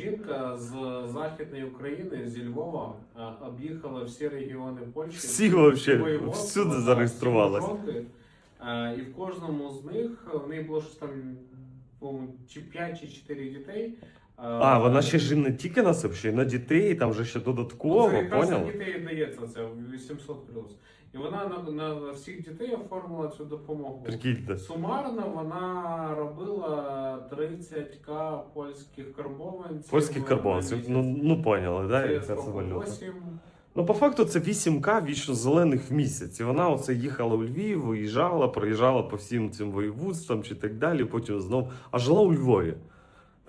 жінка з Західної України, зі Львова, е, об'їхала всі регіони Польщі. Всі вообще, всюди фронти. Е, І в кожному з них в неї було щось там, чи 5 чи 4 дітей. Е, А, вона ще ж не тільки на себе, ще й на дітей, там же ще додатково, Ну, Це якраз на дітей дається це 800 плюс. І вона на, на всіх дітей оформила цю допомогу. Прикиньте. Сумарно вона робила 30к польських карбованців. Польських карбованців. ну, ну поняли, да, це це валюта. 8. Ну, по факту, це 8К вічно зелених в місяць. І вона оце їхала у Львів, виїжджала, проїжджала по всім цим воєвудствам чи так далі, потім знов, а жила у Львові.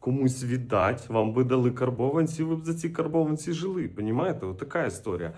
Комусь віддати, вам би дали карбованці, ви б за ці карбованці жили. Понімаєте? Отака така історія.